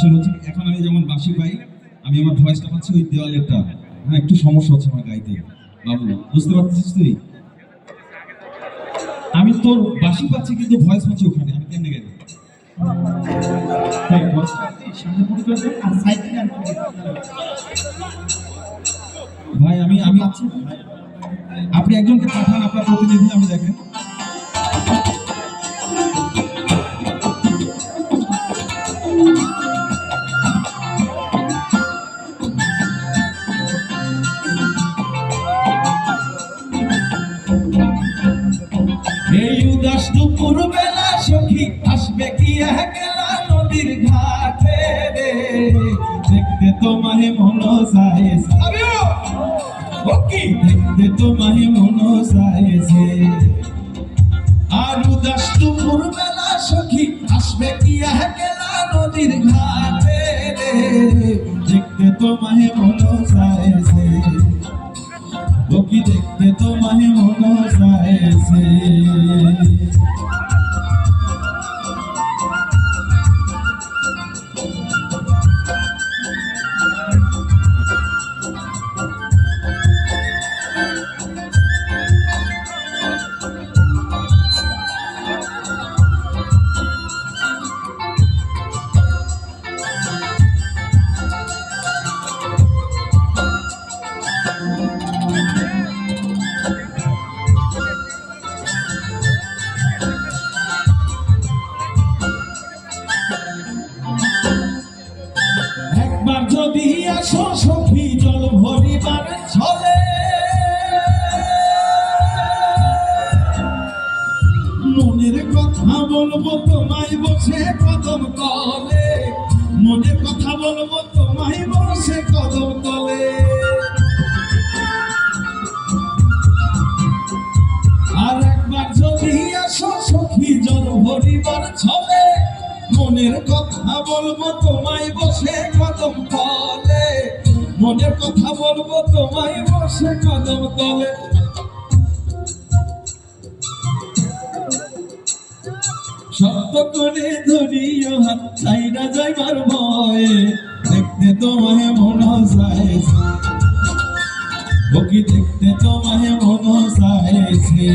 আসলে হচ্ছে এখন আমি যেমন বাসি পাই, আমি আমার ভয়েসটা পাচ্ছি ওই দেওয়ালেরটা হ্যাঁ একটু সমস্যা হচ্ছে আমার গাইতে। বাবু, বুঝতে পারছিস তুই? আমি তোর বাসি পাচ্ছি কিন্তু ভয়েস পাচ্ছি ওখানে, আমি কেমনে গেলে ভাই, আমি আমি আপনি একজনকে পাঠান, আপনার প্রতিনিধি আমি দেখেন। উদাস দুপুর বেলা সখী আসবে কি একলা নদীর ঘাটে দেখতে তোমায় মন কি? দেখতে তোমায় মন চাইছে আর উদাস দুপুর বেলা সখী আসবে কি একলা নদীর ঘাটে দেখতে তোমায় মন চাইছে একবার যদি আসো সখী জল ভরিবার ছলে মনের কথা বলব তোমায় বসে কদম তলে, মনের কথা বলব তোমায় বসে কদম তলে। আর একবার যদি আসো সখী জল ভরিবার ছলে মনের কথা বলব, তোমায় বসে কদম তলে। মনের কথা বলব, তোমায় বসে কদম তলে। শব্দ করে ধরিও হাত চাইনা যাইবার ভয়ে। দেখতে তোমায় মন চাইছে ও কি দেখতে তোমায় মন চাইছে